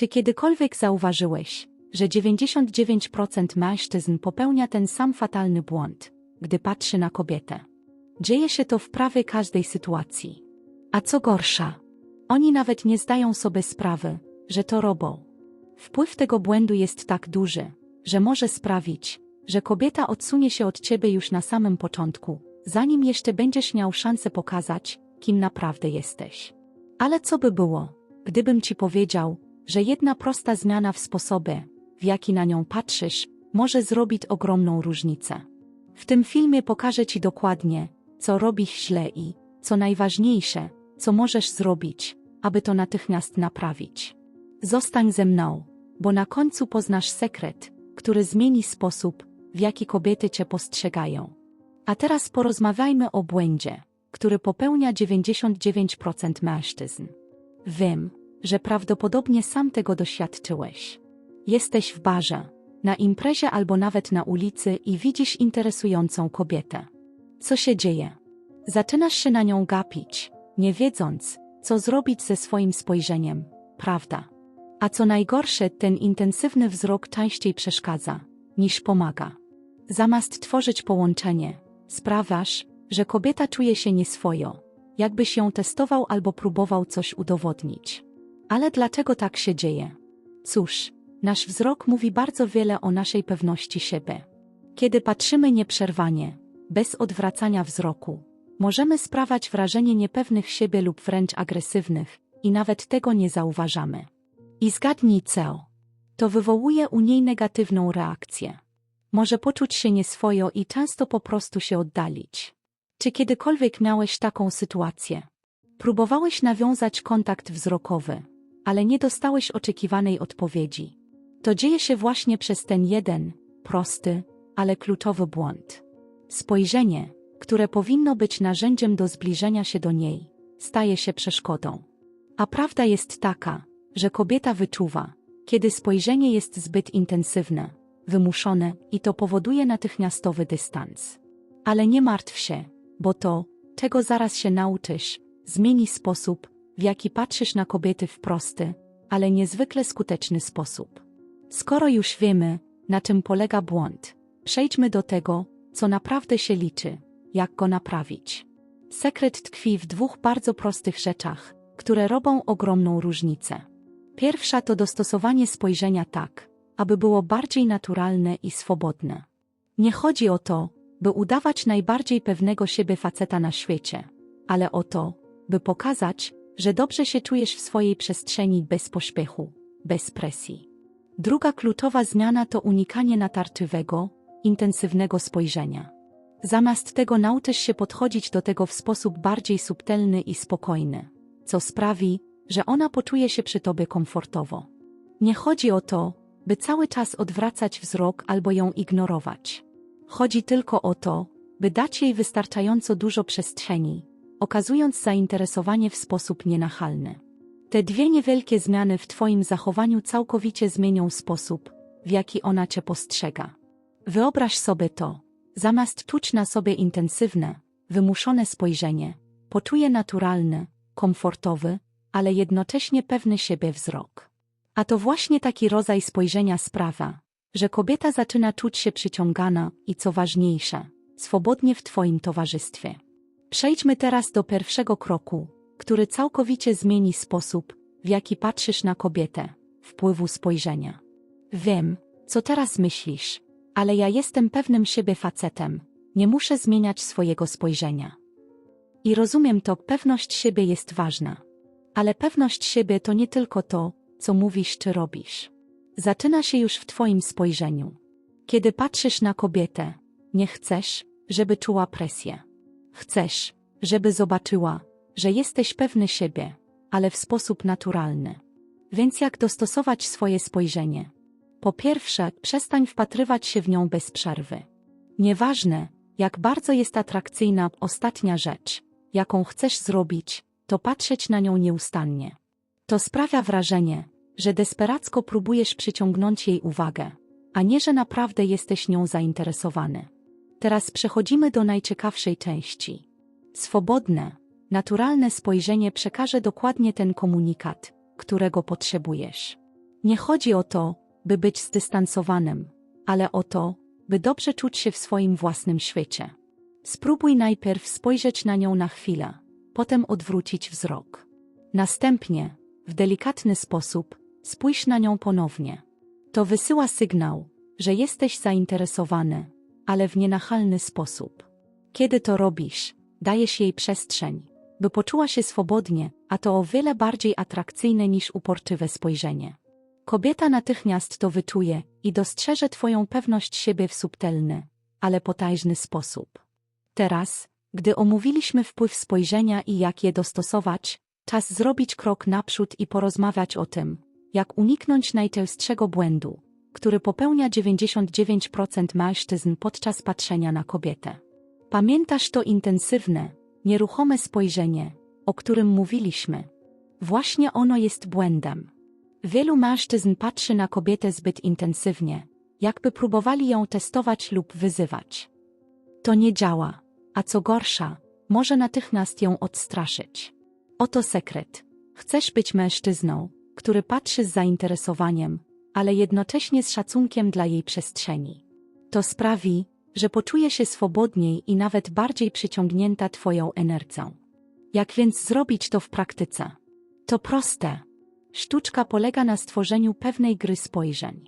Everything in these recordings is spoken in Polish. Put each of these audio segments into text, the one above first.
Czy kiedykolwiek zauważyłeś, że 99% mężczyzn popełnia ten sam fatalny błąd, gdy patrzy na kobietę? Dzieje się to w prawie każdej sytuacji. A co gorsza, oni nawet nie zdają sobie sprawy, że to robią. Wpływ tego błędu jest tak duży, że może sprawić, że kobieta odsunie się od ciebie już na samym początku, zanim jeszcze będziesz miał szansę pokazać, kim naprawdę jesteś. Ale co by było, gdybym ci powiedział, że jedna prosta zmiana w sposobie, w jaki na nią patrzysz, może zrobić ogromną różnicę. W tym filmie pokażę ci dokładnie, co robisz źle i, co najważniejsze, co możesz zrobić, aby to natychmiast naprawić. Zostań ze mną, bo na końcu poznasz sekret, który zmieni sposób, w jaki kobiety cię postrzegają. A teraz porozmawiajmy o błędzie, który popełnia 99% mężczyzn. Wiem, że prawdopodobnie sam tego doświadczyłeś. Jesteś w barze, na imprezie albo nawet na ulicy i widzisz interesującą kobietę. Co się dzieje? Zaczynasz się na nią gapić, nie wiedząc, co zrobić ze swoim spojrzeniem, prawda? A co najgorsze, ten intensywny wzrok częściej przeszkadza, niż pomaga. Zamiast tworzyć połączenie, sprawiasz, że kobieta czuje się nieswojo, jakbyś ją testował albo próbował coś udowodnić. Ale dlaczego tak się dzieje? Cóż, nasz wzrok mówi bardzo wiele o naszej pewności siebie. Kiedy patrzymy nieprzerwanie, bez odwracania wzroku, możemy sprawiać wrażenie niepewnych siebie lub wręcz agresywnych, i nawet tego nie zauważamy. I zgadnij co. To wywołuje u niej negatywną reakcję. Może poczuć się nieswojo i często po prostu się oddalić. Czy kiedykolwiek miałeś taką sytuację? Próbowałeś nawiązać kontakt wzrokowy, ale nie dostałeś oczekiwanej odpowiedzi. To dzieje się właśnie przez ten jeden, prosty, ale kluczowy błąd. Spojrzenie, które powinno być narzędziem do zbliżenia się do niej, staje się przeszkodą. A prawda jest taka, że kobieta wyczuwa, kiedy spojrzenie jest zbyt intensywne, wymuszone i to powoduje natychmiastowy dystans. Ale nie martw się, bo to, czego zaraz się nauczysz, zmieni sposób, w jaki patrzysz na kobiety w prosty, ale niezwykle skuteczny sposób. Skoro już wiemy, na czym polega błąd, przejdźmy do tego, co naprawdę się liczy, jak go naprawić. Sekret tkwi w dwóch bardzo prostych rzeczach, które robią ogromną różnicę. Pierwsza to dostosowanie spojrzenia tak, aby było bardziej naturalne i swobodne. Nie chodzi o to, by udawać najbardziej pewnego siebie faceta na świecie, ale o to, by pokazać, że dobrze się czujesz w swojej przestrzeni bez pośpiechu, bez presji. Druga kluczowa zmiana to unikanie natarczywego, intensywnego spojrzenia. Zamiast tego nauczysz się podchodzić do tego w sposób bardziej subtelny i spokojny, co sprawi, że ona poczuje się przy tobie komfortowo. Nie chodzi o to, by cały czas odwracać wzrok albo ją ignorować. Chodzi tylko o to, by dać jej wystarczająco dużo przestrzeni, okazując zainteresowanie w sposób nienachalny. Te dwie niewielkie zmiany w Twoim zachowaniu całkowicie zmienią sposób, w jaki ona Cię postrzega. Wyobraź sobie to, zamiast czuć na sobie intensywne, wymuszone spojrzenie, poczuje naturalny, komfortowy, ale jednocześnie pewny siebie wzrok. A to właśnie taki rodzaj spojrzenia sprawia, że kobieta zaczyna czuć się przyciągana i co ważniejsze, swobodnie w Twoim towarzystwie. Przejdźmy teraz do pierwszego kroku, który całkowicie zmieni sposób, w jaki patrzysz na kobietę, wpływu spojrzenia. Wiem, co teraz myślisz, ale ja jestem pewnym siebie facetem, nie muszę zmieniać swojego spojrzenia. I rozumiem to, pewność siebie jest ważna. Ale pewność siebie to nie tylko to, co mówisz czy robisz. Zaczyna się już w Twoim spojrzeniu. Kiedy patrzysz na kobietę, nie chcesz, żeby czuła presję. Chcesz, żeby zobaczyła, że jesteś pewny siebie, ale w sposób naturalny. Więc jak dostosować swoje spojrzenie? Po pierwsze, przestań wpatrywać się w nią bez przerwy. Nieważne, jak bardzo jest atrakcyjna ostatnia rzecz, jaką chcesz zrobić, to patrzeć na nią nieustannie. To sprawia wrażenie, że desperacko próbujesz przyciągnąć jej uwagę, a nie że naprawdę jesteś nią zainteresowany. Teraz przechodzimy do najciekawszej części. Swobodne, naturalne spojrzenie przekaże dokładnie ten komunikat, którego potrzebujesz. Nie chodzi o to, by być zdystansowanym, ale o to, by dobrze czuć się w swoim własnym świecie. Spróbuj najpierw spojrzeć na nią na chwilę, potem odwrócić wzrok. Następnie, w delikatny sposób, spójrz na nią ponownie. To wysyła sygnał, że jesteś zainteresowany, ale w nienachalny sposób. Kiedy to robisz, dajesz jej przestrzeń, by poczuła się swobodnie, a to o wiele bardziej atrakcyjne niż uporczywe spojrzenie. Kobieta natychmiast to wyczuje i dostrzeże Twoją pewność siebie w subtelny, ale potężny sposób. Teraz, gdy omówiliśmy wpływ spojrzenia i jak je dostosować, czas zrobić krok naprzód i porozmawiać o tym, jak uniknąć najczęstszego błędu, który popełnia 99% mężczyzn podczas patrzenia na kobietę. Pamiętasz to intensywne, nieruchome spojrzenie, o którym mówiliśmy? Właśnie ono jest błędem. Wielu mężczyzn patrzy na kobietę zbyt intensywnie, jakby próbowali ją testować lub wyzywać. To nie działa, a co gorsza, może natychmiast ją odstraszyć. Oto sekret. Chcesz być mężczyzną, który patrzy z zainteresowaniem, ale jednocześnie z szacunkiem dla jej przestrzeni. To sprawi, że poczuje się swobodniej i nawet bardziej przyciągnięta Twoją energią. Jak więc zrobić to w praktyce? To proste. Sztuczka polega na stworzeniu pewnej gry spojrzeń.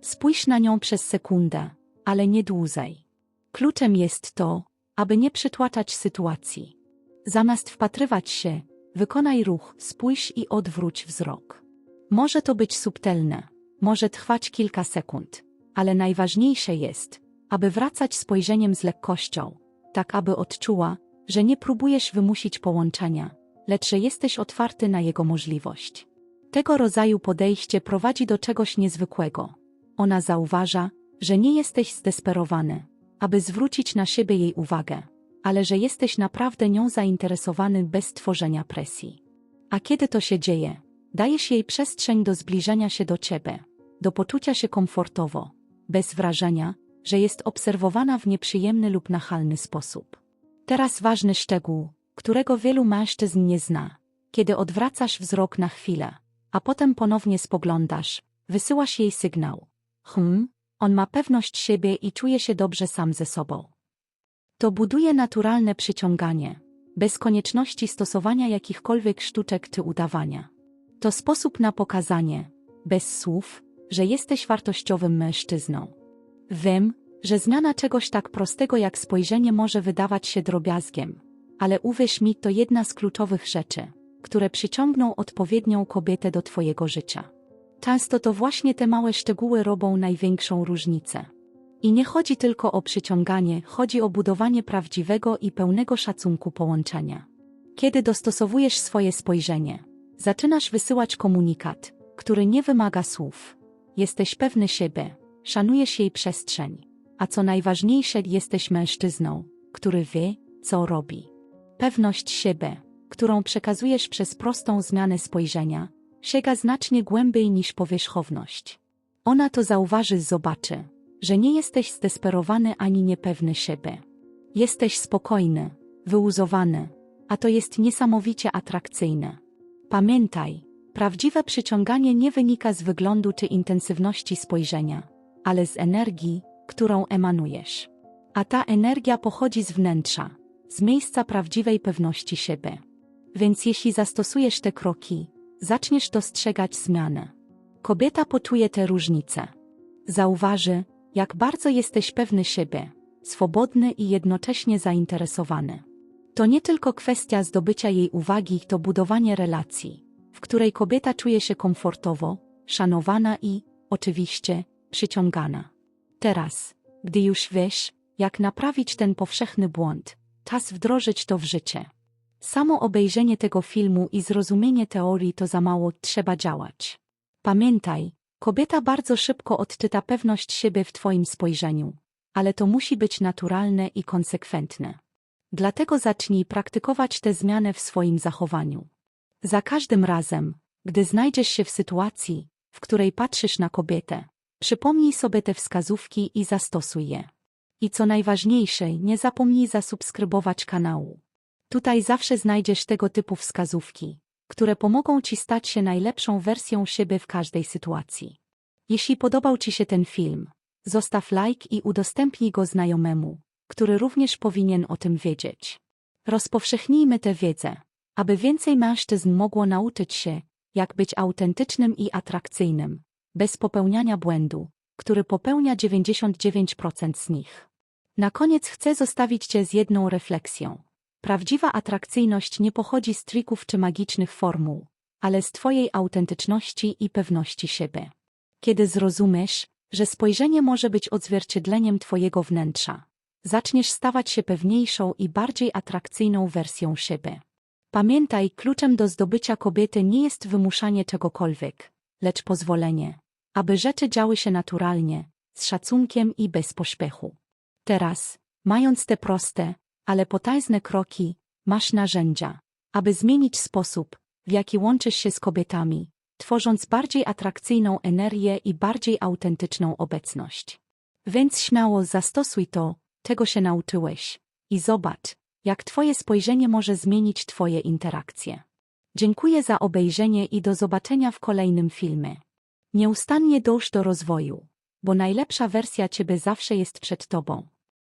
Spójrz na nią przez sekundę, ale nie dłużej. Kluczem jest to, aby nie przytłaczać sytuacji. Zamiast wpatrywać się, wykonaj ruch, spójrz i odwróć wzrok. Może to być subtelne, może trwać kilka sekund, ale najważniejsze jest, aby wracać spojrzeniem z lekkością, tak aby odczuła, że nie próbujesz wymusić połączenia, lecz że jesteś otwarty na jego możliwość. Tego rodzaju podejście prowadzi do czegoś niezwykłego. Ona zauważa, że nie jesteś zdesperowany, aby zwrócić na siebie jej uwagę, ale że jesteś naprawdę nią zainteresowany bez tworzenia presji. A kiedy to się dzieje, dajesz jej przestrzeń do zbliżenia się do ciebie, do poczucia się komfortowo, bez wrażenia, że jest obserwowana w nieprzyjemny lub nachalny sposób. Teraz ważny szczegół, którego wielu mężczyzn nie zna. Kiedy odwracasz wzrok na chwilę, a potem ponownie spoglądasz, wysyłasz jej sygnał. Hmm, on ma pewność siebie i czuje się dobrze sam ze sobą. To buduje naturalne przyciąganie, bez konieczności stosowania jakichkolwiek sztuczek czy udawania. To sposób na pokazanie, bez słów, że jesteś wartościowym mężczyzną. Wiem, że zmiana czegoś tak prostego jak spojrzenie może wydawać się drobiazgiem, ale uwierz mi, to jedna z kluczowych rzeczy, które przyciągną odpowiednią kobietę do Twojego życia. Często to właśnie te małe szczegóły robią największą różnicę. I nie chodzi tylko o przyciąganie, chodzi o budowanie prawdziwego i pełnego szacunku połączenia. Kiedy dostosowujesz swoje spojrzenie, zaczynasz wysyłać komunikat, który nie wymaga słów. Jesteś pewny siebie, szanujesz jej przestrzeń, a co najważniejsze, jesteś mężczyzną, który wie, co robi. Pewność siebie, którą przekazujesz przez prostą zmianę spojrzenia, sięga znacznie głębiej niż powierzchowność. Ona to zauważy, zobaczy, że nie jesteś zdesperowany ani niepewny siebie. Jesteś spokojny, wyłuzowany, a to jest niesamowicie atrakcyjne. Pamiętaj, prawdziwe przyciąganie nie wynika z wyglądu czy intensywności spojrzenia, ale z energii, którą emanujesz. A ta energia pochodzi z wnętrza, z miejsca prawdziwej pewności siebie. Więc jeśli zastosujesz te kroki, zaczniesz dostrzegać zmianę. Kobieta poczuje te różnice. Zauważy, jak bardzo jesteś pewny siebie, swobodny i jednocześnie zainteresowany. To nie tylko kwestia zdobycia jej uwagi, to budowanie relacji, w której kobieta czuje się komfortowo, szanowana i, oczywiście, przyciągana. Teraz, gdy już wiesz, jak naprawić ten powszechny błąd, czas wdrożyć to w życie. Samo obejrzenie tego filmu i zrozumienie teorii to za mało, trzeba działać. Pamiętaj, kobieta bardzo szybko odczyta pewność siebie w Twoim spojrzeniu, ale to musi być naturalne i konsekwentne. Dlatego zacznij praktykować tę zmianę w swoim zachowaniu. Za każdym razem, gdy znajdziesz się w sytuacji, w której patrzysz na kobietę, przypomnij sobie te wskazówki i zastosuj je. I co najważniejsze, nie zapomnij zasubskrybować kanału. Tutaj zawsze znajdziesz tego typu wskazówki, które pomogą Ci stać się najlepszą wersją siebie w każdej sytuacji. Jeśli podobał Ci się ten film, zostaw like i udostępnij go znajomemu, który również powinien o tym wiedzieć. Rozpowszechnijmy tę wiedzę, aby więcej mężczyzn mogło nauczyć się, jak być autentycznym i atrakcyjnym, bez popełniania błędu, który popełnia 99% z nich. Na koniec chcę zostawić Cię z jedną refleksją. Prawdziwa atrakcyjność nie pochodzi z trików czy magicznych formuł, ale z Twojej autentyczności i pewności siebie. Kiedy zrozumiesz, że spojrzenie może być odzwierciedleniem Twojego wnętrza, zaczniesz stawać się pewniejszą i bardziej atrakcyjną wersją siebie. Pamiętaj, kluczem do zdobycia kobiety nie jest wymuszanie czegokolwiek, lecz pozwolenie, aby rzeczy działy się naturalnie, z szacunkiem i bez pośpiechu. Teraz, mając te proste, ale potężne kroki, masz narzędzia, aby zmienić sposób, w jaki łączysz się z kobietami, tworząc bardziej atrakcyjną energię i bardziej autentyczną obecność. Więc śmiało zastosuj to, czego się nauczyłeś, i zobacz, jak Twoje spojrzenie może zmienić Twoje interakcje. Dziękuję za obejrzenie i do zobaczenia w kolejnym filmie. Nieustannie dąż do rozwoju, bo najlepsza wersja Ciebie zawsze jest przed Tobą.